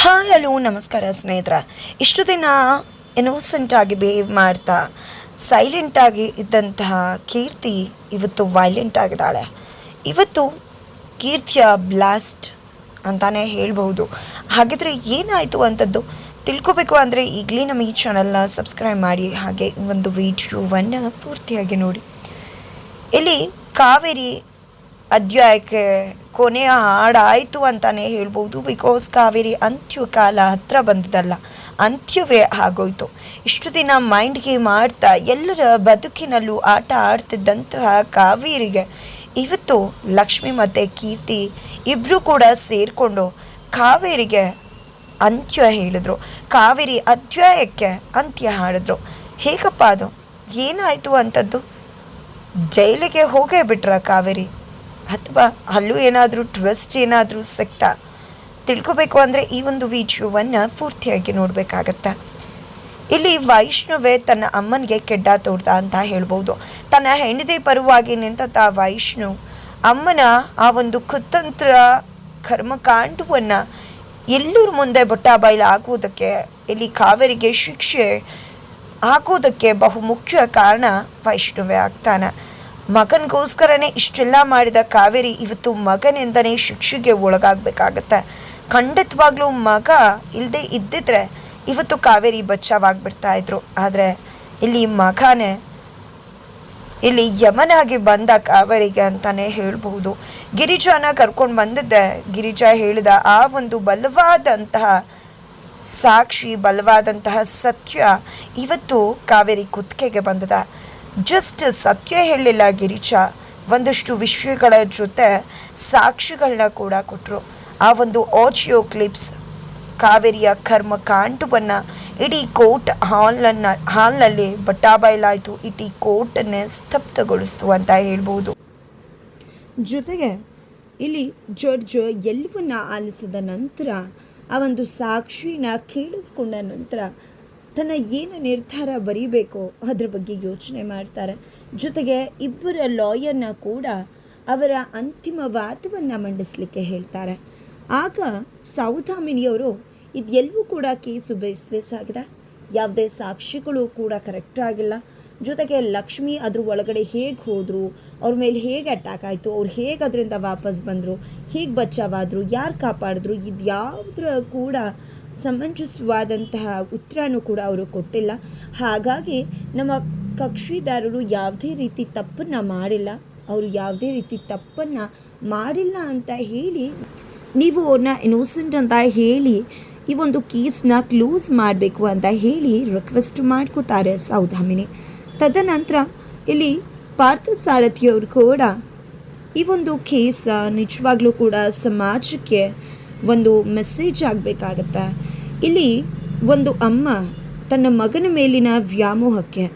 Hi, hello, ನಮಸ್ಕಾರ ಸ್ನೇಹಿತರ. ಇಷ್ಟು ದಿನ ಇನೋಸೆಂಟಾಗಿ ಬಿಹೇವ್ ಮಾಡ್ತಾ ಸೈಲೆಂಟ್ ಆಗಿ ಇದ್ದಂತಹ ಕೀರ್ತಿ ಇವತ್ತು ವೈಲೆಂಟ್ ಆಗಿದ್ದಾಳೆ. ಇವತ್ತು ಕೀರ್ತಿಯ ಬ್ಲಾಸ್ಟ್ ಅಂತಲೇ ಹೇಳ್ಬಹುದು. ಹಾಗಿದ್ರೆ ಏನಾಯಿತು ಅಂಥದ್ದು ತಿಳ್ಕೊಬೇಕು ಅಂದರೆ ಈಗಲೇ ನಮ್ಮ ಈ ಚಾನಲ್ನ ಸಬ್ಸ್ಕ್ರೈಬ್ ಮಾಡಿ, ಹಾಗೆ ಒಂದು ವಿಡಿಯೋವನ್ನು ಪೂರ್ತಿಯಾಗಿ ನೋಡಿ. ಇಲ್ಲಿ ಕಾವೇರಿ ಅಧ್ಯಾಯಕ್ಕೆ ಕೊನೆಯ ಹಾಡಾಯಿತು ಅಂತಾನೆ ಹೇಳ್ಬೋದು. ಬಿಕಾಸ್ ಕಾವೇರಿ ಅಂತ್ಯ ಕಾಲ ಹತ್ರ ಬಂದದಲ್ಲ, ಅಂತ್ಯವೇ ಆಗೋಯ್ತು. ಇಷ್ಟು ದಿನ ಮೈಂಡ್ ಮಾಡ್ತಾ ಎಲ್ಲರ ಬದುಕಿನಲ್ಲೂ ಆಟ ಆಡ್ತಿದ್ದಂತಹ ಕಾವೇರಿಗೆ ಇವತ್ತು ಲಕ್ಷ್ಮಿ ಮತ್ತು ಕೀರ್ತಿ ಇಬ್ಬರೂ ಕೂಡ ಸೇರಿಕೊಂಡು ಕಾವೇರಿಗೆ ಅಂತ್ಯ ಹೇಳಿದ್ರು. ಕಾವೇರಿ ಅಧ್ಯಾಯಕ್ಕೆ ಅಂತ್ಯ ಹಾಡಿದ್ರು. ಹೇಗಪ್ಪ ಅದು? ಏನಾಯಿತು ಅಂಥದ್ದು ಜೈಲಿಗೆ ಹೋಗೇ ಬಿಟ್ರ ಕಾವೇರಿ? ಅಥವಾ ಅಲ್ಲೂ ಏನಾದರೂ ಟ್ವಿಸ್ಟ್ ಏನಾದರೂ ಸಿಗ್ತಾ ತಿಳ್ಕೋಬೇಕು ಅಂದರೆ ಈ ಒಂದು ವಿಡಿಯೋವನ್ನು ಪೂರ್ತಿಯಾಗಿ ನೋಡಬೇಕಾಗತ್ತೆ. ಇಲ್ಲಿ ವೈಷ್ಣವೇ ತನ್ನ ಅಮ್ಮನಿಗೆ ಕೆಡ್ಡ ತೋಡ್ದ ಅಂತ ಹೇಳ್ಬೋದು. ತನ್ನ ಹೆಂಡತಿ ಪರವಾಗಿ ನಿಂತ ವೈಷ್ಣು ಅಮ್ಮನ ಆ ಒಂದು ಕುತಂತ್ರ ಕರ್ಮಕಾಂಡವನ್ನು ಎಲ್ಲರ ಮುಂದೆ ಬೊಟ್ಟ ಬಯಲು ಆಗುವುದಕ್ಕೆ ಇಲ್ಲಿ ಕಾವೇರಿಗೆ ಶಿಕ್ಷೆ ಆಗೋದಕ್ಕೆ ಬಹು ಮುಖ್ಯ ಕಾರಣ ವೈಷ್ಣವೇ ಆಗ್ತಾನೆ. ಮಗನಿಗೋಸ್ಕರನೇ ಇಷ್ಟೆಲ್ಲ ಮಾಡಿದ ಕಾವೇರಿ ಇವತ್ತು ಮಗನಿಂದನೇ ಶಿಕ್ಷೆಗೆ ಒಳಗಾಗಬೇಕಾಗತ್ತೆ. ಖಂಡಿತವಾಗ್ಲೂ ಮಗ ಇಲ್ಲದೆ ಇದ್ದಿದ್ರೆ ಇವತ್ತು ಕಾವೇರಿ ಬಚ್ಚಾವಾಗ್ಬಿಡ್ತಾ ಇದ್ರು. ಆದರೆ ಇಲ್ಲಿ ಮಗನೇ, ಇಲ್ಲಿ ಯಮನಾಗಿ ಬಂದ ಕಾವೇರಿಗೆ ಅಂತಾನೆ ಹೇಳ್ಬಹುದು. ಗಿರಿಜಾನ ಕರ್ಕೊಂಡು ಬಂದಿದ್ದೆ. ಗಿರಿಜಾ ಹೇಳಿದ ಆ ಒಂದು ಬಲವಾದಂತಹ ಸಾಕ್ಷಿ, ಬಲವಾದಂತಹ ಸತ್ಯ ಇವತ್ತು ಕಾವೇರಿ ಕುತ್ತಿಗೆಗೆ ಬಂದದ. ಜಸ್ಟ್ ಸತ್ಯ ಹೇಳಲಿಲ್ಲ ಗಿರೀಶ. ಒಂದಷ್ಟು ವಿಷಯಗಳ ಜೊತೆ ಸಾಕ್ಷಿಗಳನ್ನ ಕೂಡ ಕೊಟ್ಟರು ಆ ಒಂದು ಆಡಿಯೋ ಕ್ಲಿಪ್ಸ್ ಕಾವೇರಿಯ ಕರ್ಮಕಾಂಡವನ್ನು ಇಡೀ ಕೋರ್ಟ್ ಹಾಲ್ನನ್ನು, ಹಾಲ್ನಲ್ಲಿ ಬಟ್ಟಾಬಾಯ್ಲಾಯಿತು ಇಡೀ ಕೋರ್ಟನ್ನೇ ಸ್ತಬ್ಧಗೊಳಿಸ್ತು ಅಂತ ಹೇಳ್ಬೋದು. ಜೊತೆಗೆ ಇಲ್ಲಿ ಜಡ್ಜ್ ಎಲ್ಲವನ್ನ ಆಲಿಸಿದ ನಂತರ ಆ ಒಂದು ಸಾಕ್ಷಿನ ಕೇಳಿಸ್ಕೊಂಡ ನಂತರ ತನ್ನ ಏನು ನಿರ್ಧಾರ ಬರೀಬೇಕೋ ಅದ್ರ ಬಗ್ಗೆ ಯೋಚನೆ ಮಾಡ್ತಾರೆ. ಜೊತೆಗೆ ಇಬ್ಬರ ಲಾಯರ್ನ ಕೂಡ ಅವರ ಅಂತಿಮ ವಾದವನ್ನು ಮಂಡಿಸಲಿಕ್ಕೆ ಹೇಳ್ತಾರೆ. ಆಗ ಸೌಧಾಮಿನಿಯವರು ಇದೆಲ್ಲವೂ ಕೂಡ ಕೇಸು ಬೇಸ್ ಆಗಿದೆ ಯಾವುದೇ ಸಾಕ್ಷಿಗಳು ಕೂಡ ಕರೆಕ್ಟ್ ಆಗಿಲ್ಲ. ಜೊತೆಗೆ ಲಕ್ಷ್ಮಿ ಅದ್ರ ಒಳಗಡೆ ಹೇಗೆ ಹೋದರು, ಅವ್ರ ಮೇಲೆ ಹೇಗೆ ಅಟ್ಯಾಕ್ ಆಯಿತು, ಅವ್ರು ಹೇಗೆ ಅದರಿಂದ ವಾಪಸ್ ಬಂದರು, ಹೇಗೆ ಬಚ್ಚಾವಾದರು ಯಾರು ಕಾಪಾಡಿದ್ರು ಇದು ಯಾವುದ್ರ ಕೂಡ ಸಮಂಜಸವಾದಂತಹ ಉತ್ತರನೂ ಕೂಡ ಅವರು ಕೊಟ್ಟಿಲ್ಲ. ಹಾಗಾಗಿ ನಮ್ಮ ಕಕ್ಷಿದಾರರು ಯಾವುದೇ ರೀತಿ ತಪ್ಪನ್ನು ಮಾಡಿಲ್ಲ. ಅವರು ಯಾವುದೇ ರೀತಿ ತಪ್ಪನ್ನು ಮಾಡಿಲ್ಲ ಅಂತ ಹೇಳಿ, ನೀವು ಅವ್ರನ್ನ ಇನ್ನೋಸೆಂಟ್ ಅಂತ ಹೇಳಿ, ಈ ಒಂದು ಕೇಸ್ನ ಕ್ಲೋಸ್ ಮಾಡಬೇಕು ಅಂತ ಹೇಳಿ ರಿಕ್ವೆಸ್ಟ್ ಮಾಡ್ಕೋತಾರೆ ಸೌಧಾಮಿನಿ. ತದನಂತರ ಇಲ್ಲಿ ಪಾರ್ಥ ಸಾರಥಿಯವರು ಕೂಡ ಈ ಒಂದು ಕೇಸ ನಿಜವಾಗ್ಲೂ ಕೂಡ ಸಮಾಜಕ್ಕೆ ಒಂದು ಮೆಸೇಜ್ ಆಗಬೇಕಾಗತ್ತೆ? ಇಲ್ಲಿ ಒಂದು ಅಮ್ಮ ತನ್ನ ಮಗನ ಮೇಲಿನ ವ್ಯಾಮೋಹಕ್ಕೆ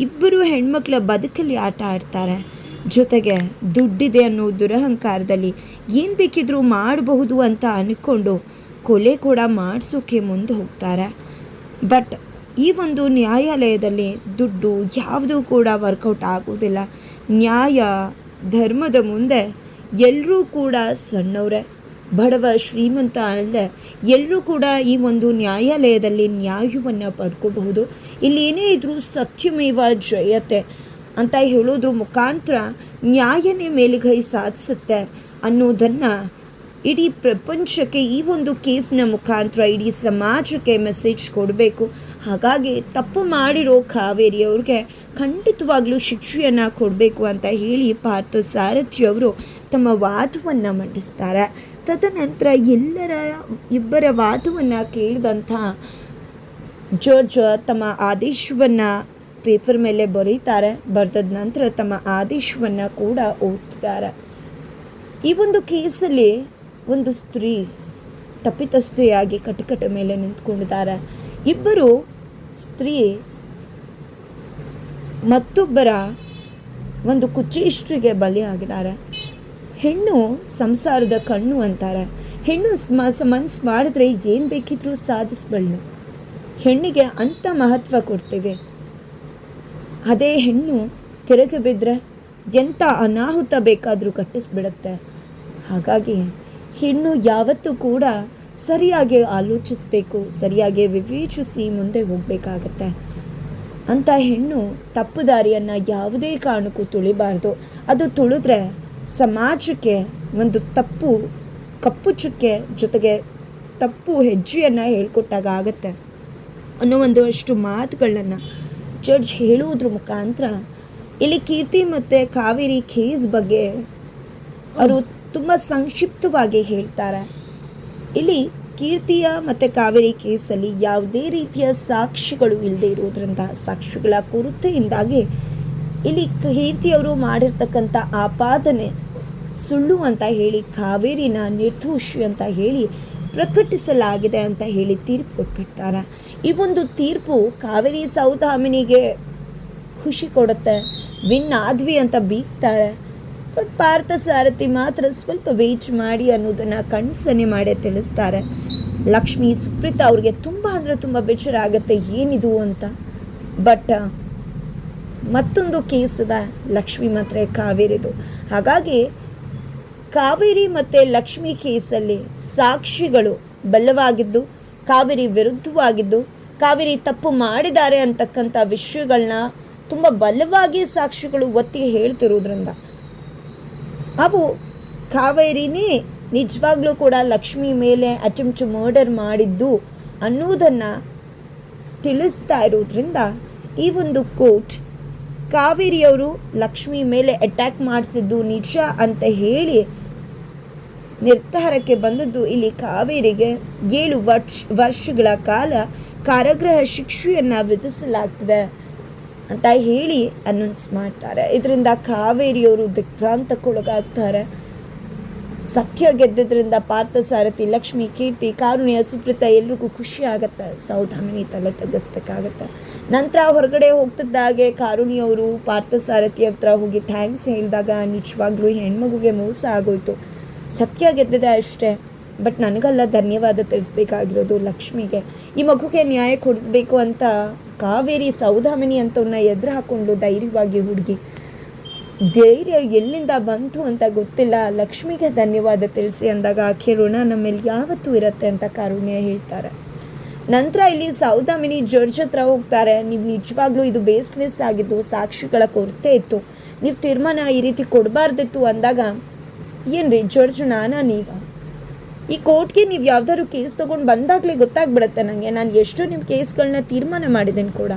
ಇಬ್ಬರು ಹೆಣ್ಮಕ್ಳ ಬದುಕಲ್ಲಿ ಆಟ ಆಡ್ತಾರೆ. ಜೊತೆಗೆ ದುಡ್ಡಿದೆ ಅನ್ನೋ ದುರಹಂಕಾರದಲ್ಲಿ ಏನು ಬೇಕಿದ್ರೂ ಮಾಡಬಹುದು ಅಂತ ಅಂದ್ಕೊಂಡು ಕೊಲೆ ಕೂಡ ಮಾಡಿಸೋಕೆ ಮುಂದೆ ಹೋಗ್ತಾರೆ. ಬಟ್ ಈ ಒಂದು ನ್ಯಾಯಾಲಯದಲ್ಲಿ ದುಡ್ಡು ಯಾವುದೂ ಕೂಡ ವರ್ಕೌಟ್ ಆಗೋದಿಲ್ಲ. ನ್ಯಾಯ, ಧರ್ಮದ ಮುಂದೆ ಎಲ್ಲರೂ ಕೂಡ ಸಣ್ಣವರೇ. ಬಡವ ಶ್ರೀಮಂತ ಅಲ್ಲದೆ ಎಲ್ಲರೂ ಕೂಡ ಈ ಒಂದು ನ್ಯಾಯಾಲಯದಲ್ಲಿ ನ್ಯಾಯವನ್ನು ಪಡ್ಕೋಬಹುದು. ಇಲ್ಲಿ ಏನೇ ಇದ್ರೂ ಸತ್ಯಮೇವ ಜಯತೆ ಅಂತ ಹೇಳೋದ್ರ ಮುಖಾಂತರ ನ್ಯಾಯನೇ ಮೇಲುಗೈ ಸಾಧಿಸುತ್ತೆ ಅನ್ನೋದನ್ನು ಇಡೀ ಪ್ರಪಂಚಕ್ಕೆ ಈ ಒಂದು ಕೇಸಿನ ಮುಖಾಂತರ ಇಡೀ ಸಮಾಜಕ್ಕೆ ಮೆಸೇಜ್ ಕೊಡಬೇಕು. ಹಾಗಾಗಿ ತಪ್ಪು ಮಾಡಿರೋ ಕಾವೇರಿ ಅವ್ರಿಗೆ ಖಂಡಿತವಾಗ್ಲೂ ಶಿಕ್ಷೆಯನ್ನು ಕೊಡಬೇಕು ಅಂತ ಹೇಳಿ ಪಾರ್ಥ ಸಾರಥಿಯವರು ತಮ್ಮ ವಾದವನ್ನು ಮಂಡಿಸ್ತಾರೆ. ತದನಂತರ ಎಲ್ಲರ ಇಬ್ಬರ ವಾದವನ್ನು ಕೇಳಿದಂಥ ಜಾರ್ಜ್ ತಮ್ಮ ಆದೇಶವನ್ನು ಪೇಪರ್ ಮೇಲೆ ಬರೀತಾರೆ. ಬರೆದ ನಂತರ ತಮ್ಮ ಆದೇಶವನ್ನು ಕೂಡ ಓದ್ತಾರೆ. ಈ ಒಂದು ಕೇಸಲ್ಲಿ ಒಂದು ಸ್ತ್ರೀ ತಪ್ಪಿತಸ್ಥೆಯಾಗಿ ಕಟಕಟ ಮೇಲೆ ನಿಂತ್ಕೊಂಡಿದ್ದಾರೆ. ಇಬ್ಬರು ಸ್ತ್ರೀ ಮತ್ತೊಬ್ಬರ ಒಂದು ಕುಚೇಷ್ಟಿಗೆ ಬಲಿಯಾಗಿದ್ದಾರೆ. ಹೆಣ್ಣು ಸಂಸಾರದ ಕಣ್ಣು ಅಂತಾರೆ. ಹೆಣ್ಣು ಮನಸ್ಸು ಮಾಡಿದ್ರೆ ಏನು ಬೇಕಿದ್ರೂ ಸಾಧಿಸ್ಬಳ್ಳು ಹೆಣ್ಣಿಗೆ ಅಂಥ ಮಹತ್ವ ಕೊಡ್ತೇವೆ. ಅದೇ ಹೆಣ್ಣು ತಿರುಗಿ ಬಿದ್ದರೆ ಎಂಥ ಅನಾಹುತ ಬೇಕಾದರೂ ಕಟ್ಟಿಸ್ಬಿಡುತ್ತೆ. ಹಾಗಾಗಿ ಹೆಣ್ಣು ಯಾವತ್ತೂ ಕೂಡ ಸರಿಯಾಗಿ ಆಲೋಚಿಸಬೇಕು, ಸರಿಯಾಗಿ ವಿವೇಚಿಸಿ ಮುಂದೆ ಹೋಗಬೇಕಾಗತ್ತೆ. ಅಂಥ ಹೆಣ್ಣು ತಪ್ಪು ದಾರಿಯನ್ನು ಯಾವುದೇ ಕಾರಣಕ್ಕೂ ತುಳಿಬಾರ್ದು. ಅದು ತುಳಿದ್ರೆ ಸಮಾಜಕ್ಕೆ ಒಂದು ತಪ್ಪು ಕಪ್ಪು ಚುಕ್ಕೆ ಜೊತೆಗೆ ತಪ್ಪು ಹೆಜ್ಜೆಯನ್ನು ಹೇಳ್ಕೊಟ್ಟಾಗ ಆಗುತ್ತೆ. ಅನ್ನೋ ಒಂದು ಅಷ್ಟು ಮಾತುಗಳನ್ನು ಜಡ್ಜ್ ಹೇಳುವುದ್ರ ಮುಖಾಂತರ ಇಲ್ಲಿ ಕೀರ್ತಿ ಮತ್ತು ಕಾವೇರಿ ಕೇಸ್ ಬಗ್ಗೆ ಅವರು ತುಂಬ ಸಂಕ್ಷಿಪ್ತವಾಗಿ ಹೇಳ್ತಾರೆ. ಇಲ್ಲಿ ಕೀರ್ತಿಯ ಮತ್ತು ಕಾವೇರಿ ಕೇಸಲ್ಲಿ ಯಾವುದೇ ರೀತಿಯ ಸಾಕ್ಷಿಗಳು ಇಲ್ಲದೆ ಇರೋದ್ರಿಂದ ಸಾಕ್ಷಿಗಳ ಕೊರತೆಯಿಂದಾಗಿ ಇಲ್ಲಿ ಕೀರ್ತಿಯವರು ಮಾಡಿರ್ತಕ್ಕಂಥ ಆಪಾದನೆ ಸುಳ್ಳು ಅಂತ ಹೇಳಿ, ಕಾವೇರಿನ ನಿರ್ದೋಷಿ ಅಂತ ಹೇಳಿ ಪ್ರಕಟಿಸಲಾಗಿದೆ ಅಂತ ಹೇಳಿ ತೀರ್ಪು ಕೊಟ್ಬಿಡ್ತಾರೆ. ಈ ಒಂದು ತೀರ್ಪು ಕಾವೇರಿ ಸೌದಾಮಿನಿಗೆ ಖುಷಿ ಕೊಡುತ್ತೆ, ವಿನ್ ಆದ್ವಿ ಅಂತ ಬೀಗ್ತಾರೆ. ಬಟ್ ಪಾರ್ಥ ಸಾರಥಿ ಮಾತ್ರ ಸ್ವಲ್ಪ ವೇಜ್ ಮಾಡಿ ಅನ್ನೋದನ್ನು ಕಣ್ಸನೆ ಮಾಡಿ ತಿಳಿಸ್ತಾರೆ. ಲಕ್ಷ್ಮಿ, ಸುಪ್ರೀತಾ ಅವ್ರಿಗೆ ತುಂಬ ಅಂದರೆ ತುಂಬ ಬೇಜಾರಾಗುತ್ತೆ, ಏನಿದು ಅಂತ. ಬಟ್ ಮತ್ತೊಂದು ಕೇಸ್ ಅದ ಲಕ್ಷ್ಮಿ ಮಾತ್ರ ಕಾವೇರಿದು. ಹಾಗಾಗಿ ಕಾವೇರಿ ಮತ್ತು ಲಕ್ಷ್ಮಿ ಕೇಸಲ್ಲಿ ಸಾಕ್ಷಿಗಳು ಬಲವಾಗಿದ್ದು, ಕಾವೇರಿ ವಿರುದ್ಧವಾಗಿದ್ದು, ಕಾವೇರಿ ತಪ್ಪು ಮಾಡಿದ್ದಾರೆ ಅಂತಕ್ಕಂಥ ವಿಷಯಗಳನ್ನ ತುಂಬ ಬಲವಾಗಿ ಸಾಕ್ಷಿಗಳು ಒತ್ತಿ ಹೇಳ್ತಿರೋದ್ರಿಂದ ಅವು ಕಾವೇರಿನೇ ನಿಜವಾಗ್ಲೂ ಕೂಡ ಲಕ್ಷ್ಮಿ ಮೇಲೆ ಅಟೆಂಪ್ಟ್ ಮರ್ಡರ್ ಮಾಡಿದ್ದು ಅನ್ನೋದನ್ನು ತಿಳಿಸ್ತಾ ಇರೋದ್ರಿಂದ ಈ ಒಂದು ಕೋರ್ಟ್ ಕಾವೇರಿಯವರು ಲಕ್ಷ್ಮಿ ಮೇಲೆ ಅಟ್ಯಾಕ್ ಮಾಡಿಸಿದ್ದು ನಿಜ ಅಂತ ಹೇಳಿ ನಿರ್ಧಾರಕ್ಕೆ ಬಂದದ್ದು ಇಲ್ಲಿ ಕಾವೇರಿಗೆ ಏಳು ವರ್ಷ, ವರ್ಷಗಳ ಕಾಲ ಕಾರಾಗೃಹ ಶಿಕ್ಷೆಯನ್ನು ವಿಧಿಸಲಾಗ್ತದೆ ಅಂತ ಹೇಳಿ ಅನೌನ್ಸ್ ಮಾಡ್ತಾರೆ. ಇದರಿಂದ ಕಾವೇರಿಯವರು ದಿಗ್ಭ್ರಾಂತಕ್ಕೊಳಗಾಗ್ತಾರೆ. ಸತ್ಯ ಪಾರ್ಥ ಸಾರಥಿ, ಲಕ್ಷ್ಮಿ, ಕೀರ್ತಿ, ಕಾರುಣ್ಯ ಸುಪ್ರೀತ ಎಲ್ರಿಗೂ ಖುಷಿ ಆಗತ್ತೆ ಸೌಧಾಮಿನಿ ತಲೆ ತಗ್ಗಿಸ್ಬೇಕಾಗತ್ತೆ. ನಂತರ ಹೊರಗಡೆ ಹೋಗ್ತಿದ್ದಾಗೆ ಕಾರುಣಿಯವರು ಪಾರ್ಥಸಾರಥಿ ಹತ್ರ ಹೋಗಿ ಥ್ಯಾಂಕ್ಸ್ ಹೇಳಿದಾಗ ನಿಜವಾಗ್ಲೂ ಹೆಣ್ಮಗುಗೆ ಮೋಸ ಆಗೋಯ್ತು. ಸತ್ಯ ಗೆದ್ದಿದೆ ಅಷ್ಟೇ, ಬಟ್ ನನಗಲ್ಲ ಧನ್ಯವಾದ ತಿಳಿಸ್ಬೇಕಾಗಿರೋದು ಲಕ್ಷ್ಮಿಗೆ. ಈ ಮಗುಗೆ ನ್ಯಾಯ ಕೊಡಿಸ್ಬೇಕು ಅಂತ ಕಾವೇರಿ ಸೌಧಾಮಿನಿ ಅಂತವನ್ನ ಎದುರು ಹಾಕ್ಕೊಂಡು ಧೈರ್ಯವಾಗಿ ಹುಡುಗಿ. ಧೈರ್ಯ ಎಲ್ಲಿಂದ ಬಂತು ಅಂತ ಗೊತ್ತಿಲ್ಲ. ಲಕ್ಷ್ಮಿಗೆ ಧನ್ಯವಾದ ತಿಳಿಸಿ ಅಂದಾಗ ಆಕೆ ಋಣ ನಮ್ಮಲ್ಲಿ ಯಾವತ್ತೂ ಇರುತ್ತೆ ಅಂತ ಕಾರುಣ್ಯ ಹೇಳ್ತಾರೆ. ನಂತರ ಇಲ್ಲಿ ಸೌದಾಮಿನಿ ಜಡ್ಜ್ ಹತ್ರ ಹೋಗ್ತಾರೆ. ನೀವು ನಿಜವಾಗ್ಲೂ ಇದು ಬೇಸ್ಲೆಸ್ ಆಗಿದ್ದು, ಸಾಕ್ಷಿಗಳ ಕೊರತೆ ಇತ್ತು. ನೀವು ತೀರ್ಮಾನ ಈ ರೀತಿ ಕೊಡಬಾರ್ದಿತ್ತು ಅಂದಾಗ, ಏನ್ರಿ ಜಡ್ಜ್ ನಾನಾ ನೀವ? ಈ ಕೋರ್ಟ್ಗೆ ನೀವು ಯಾವ್ದಾದ್ರು ಕೇಸ್ ತೊಗೊಂಡು ಬಂದಾಗಲೇ ಗೊತ್ತಾಗ್ಬಿಡುತ್ತೆ ನನಗೆ ನಾನು ಎಷ್ಟು ನಿಮ್ಮ ಕೇಸ್ಗಳನ್ನ ತೀರ್ಮಾನ ಮಾಡಿದ್ದೀನಿ ಕೂಡ.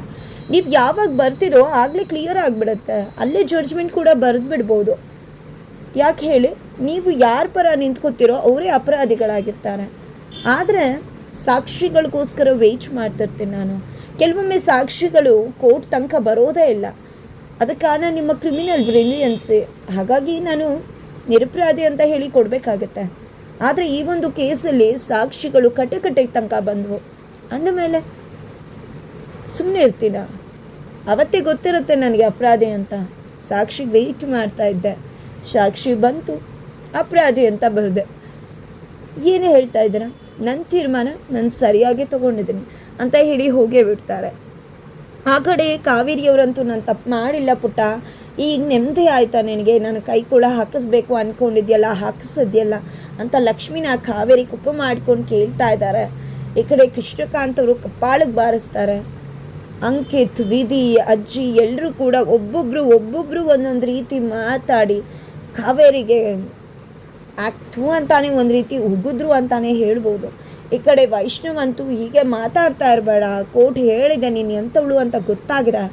ನೀವು ಯಾವಾಗ ಬರ್ತಿರೋ ಆಗಲೇ ಕ್ಲಿಯರ್ ಆಗಿಬಿಡುತ್ತೆ. ಅಲ್ಲೇ ಜಡ್ಜ್ಮೆಂಟ್ ಕೂಡ ಬರೆದು ಬಿಡ್ಬೋದು ಯಾಕೆ ಹೇಳಿ? ನೀವು ಯಾರ ಪರ ನಿಂತ್ಕೋತಿರೋ ಅವರೇ ಅಪರಾಧಿಗಳಾಗಿರ್ತಾರೆ. ಆದರೆ ಸಾಕ್ಷಿಗಳಿಗೋಸ್ಕರ ವೇಟ್ ಮಾಡ್ತಿರ್ತೀನಿ ನಾನು. ಕೆಲವೊಮ್ಮೆ ಸಾಕ್ಷಿಗಳು ಕೋರ್ಟ್ ತನಕ ಬರೋದೇ ಇಲ್ಲ. ಅದ ಕಾರಣ ನಿಮ್ಮ ಕ್ರಿಮಿನಲ್ ಬ್ರಿಲಿಯನ್ಸಿ ಹಾಗಾಗಿ ನಾನು ನಿರಪರಾಧಿ ಅಂತ ಹೇಳಿ ಕೊಡಬೇಕಾಗತ್ತೆ. ಆದರೆ ಈ ಒಂದು ಕೇಸಲ್ಲಿ ಸಾಕ್ಷಿಗಳು ಕಟ್ಟೆ ಕಟ್ಟೆಗೆ ತನಕ ಬಂದವು. ಅಂದಮೇಲೆ ಸುಮ್ಮನೆ ಇರ್ತೀನ ಅವತ್ತೇ ಗೊತ್ತಿರುತ್ತೆ ನನಗೆ ಅಪರಾಧಿ ಅಂತ. ಸಾಕ್ಷಿಗೆ ವೆಯ್ಟ್ ಮಾಡ್ತಾ ಇದ್ದೆ. ಸಾಕ್ಷಿ ಬಂತು. ಅಪರಾಧಿ ಅಂತ ಬರೆದೆ. ಏನೇ ಹೇಳ್ತಾ ಇದ್ದೀರಾ? ನನ್ನ ತೀರ್ಮಾನ ನಾನು ಸರಿಯಾಗಿ ತೊಗೊಂಡಿದ್ದೀನಿ ಅಂತ ಹೇಳಿ ಹೋಗೇ ಬಿಡ್ತಾರೆ. ಆ ಕಡೆ ಕಾವೇರಿಯವರಂತೂ ನಾನು ತಪ್ಪು ಮಾಡಿಲ್ಲ ಪುಟ್ಟ. ಈಗ ನೆಮ್ಮದಿ ಆಯ್ತಾ ನಿನಗೆ? ನಾನು ಕೈ ಕೂಡ ಹಾಕಿಸ್ಬೇಕು ಅಂದ್ಕೊಂಡಿದ್ಯಲ್ಲ ಹಾಕಿಸಿದ್ಯಲ್ಲ ಅಂತ ಲಕ್ಷ್ಮಿನ ಕಾವೇರಿ ಕುಪ್ಪ ಮಾಡ್ಕೊಂಡು ಕೇಳ್ತಾ ಇದ್ದಾರೆ. ಈ ಕಡೆ ಕೃಷ್ಣಕಾಂತ್ ಅವರು ಕಪ್ಪಾಳಿಗೆ ಬಾರಿಸ್ತಾರೆ. ಅಂಕಿತ್, ವಿಧಿ, ಅಜ್ಜಿ ಎಲ್ಲರೂ ಕೂಡ ಒಬ್ಬೊಬ್ಬರು ಒಬ್ಬೊಬ್ಬರು ಒಂದೊಂದು ರೀತಿ ಮಾತಾಡಿ ಕಾವೇರಿಗೆ ಆ್ಯಕ್ಟು ಅಂತಾನೆ ಒಂದು ರೀತಿ ಉಗಿದ್ರು ಅಂತಾನೆ ಹೇಳ್ಬೋದು. ಈ ಕಡೆ ವೈಷ್ಣವಂತೂ ಹೀಗೆ ಮಾತಾಡ್ತಾ ಇರಬೇಡ ಕೋರ್ಟ್ ಹೇಳಿದೆ ನೀನು ಎಂಥವಳು ಅಂತ ಗೊತ್ತಾಗಿದೆ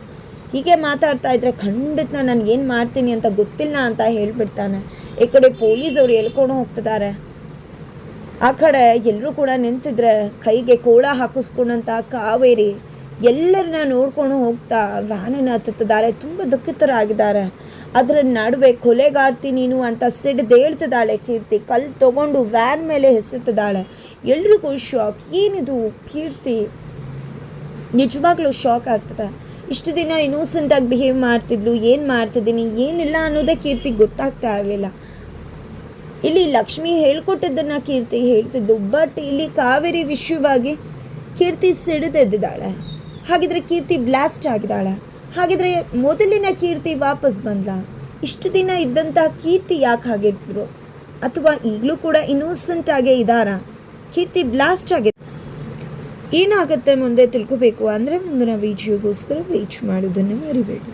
ಹೀಗೆ ಮಾತಾಡ್ತಾ ಇದ್ರೆ ಖಂಡಿತ ನಾನು ಏನು ಮಾಡ್ತೀನಿ ಅಂತ ಗೊತ್ತಿಲ್ಲ ಅಂತ ಹೇಳ್ಬಿಡ್ತಾನೆ. ಈ ಕಡೆ ಪೊಲೀಸವ್ರು ಎಳ್ಕೊಂಡು ಹೋಗ್ತಿದ್ದಾರೆ ಆ ಕಡೆ ಎಲ್ಲರೂ ಕೂಡ ನಿಂತಿದ್ರೆ ಕೈಗೆ ಕೋಳ ಹಾಕಿಸ್ಕೊಂಡಂತ ಕಾವೇರಿ ಎಲ್ಲರನ್ನ ನೋಡ್ಕೊಂಡು ಹೋಗ್ತಾ ವ್ಯಾನನ್ನು ಹತ್ತುತ್ತಿದ್ದಾರೆ. ತುಂಬ ದುಃಖಿತರಾಗಿದ್ದಾರೆ. ಅದರ ನಡುವೆ ಕೊಲೆಗಾರ್ತಿ ನೀನು ಅಂತ ಸಿಡ್ದೇಳ್ತಿದ್ದಾಳೆ ಕೀರ್ತಿ. ಕಲ್ಲು ತಗೊಂಡು ವ್ಯಾನ್ ಮೇಲೆ ಹೆಸುತ್ತಿದ್ದಾಳೆ ಎಲ್ರಿಗೂ ಶಾಕ್. ಏನಿದು ಕೀರ್ತಿ? ನಿಜವಾಗ್ಲೂ ಶಾಕ್ ಆಗ್ತದೆ. ಇಷ್ಟು ದಿನ ಇನ್ನೋಸೆಂಟಾಗಿ ಬಿಹೇವ್ ಮಾಡ್ತಿದ್ಲು. ಏನು ಮಾಡ್ತಿದ್ದೀನಿ? ಏನಿಲ್ಲ ಅನ್ನೋದೇ ಕೀರ್ತಿ ಗೊತ್ತಾಗ್ತಾ ಇರಲಿಲ್ಲ. ಇಲ್ಲಿ ಲಕ್ಷ್ಮಿ ಹೇಳ್ಕೊಟ್ಟಿದ್ದನ್ನು ಕೀರ್ತಿ ಹೇಳ್ತಿದ್ಲು. ಬಟ್ ಇಲ್ಲಿ ಕಾವೇರಿ ವಿಷಯವಾಗಿ ಕೀರ್ತಿ ಸಿಡಿದೆದ್ದಿದ್ದಾಳೆ. ಹಾಗಿದ್ರೆ ಕೀರ್ತಿ ಬ್ಲಾಸ್ಟ್ ಆಗಿದ್ದಾಳೆ. ಹಾಗಿದ್ರೆ ಮೊದಲಿನ ಕೀರ್ತಿ ವಾಪಸ್ ಬಂದ್ಲ? ಇಷ್ಟು ದಿನ ಇದ್ದಂತಹ ಕೀರ್ತಿ ಯಾಕೆ ಹಾಗಿದ್ರು ಅಥವಾ ಈಗಲೂ ಕೂಡ ಇನ್ನೋಸೆಂಟ್ ಆಗೇ ಇದ್ದಾರಾ ಕೀರ್ತಿ ಬ್ಲಾಸ್ಟ್ ಆಗಿದೆ ಏನಾಗುತ್ತೆ ಮುಂದೆ ತಿಳ್ಕೋಬೇಕು. ಅಂದರೆ ಮುಂದಿನ ವಿಡಿಯೋಗೋಸ್ಕರ ವೀಚ್ ಮಾಡೋದನ್ನು ಮರಿಬೇಡಿ.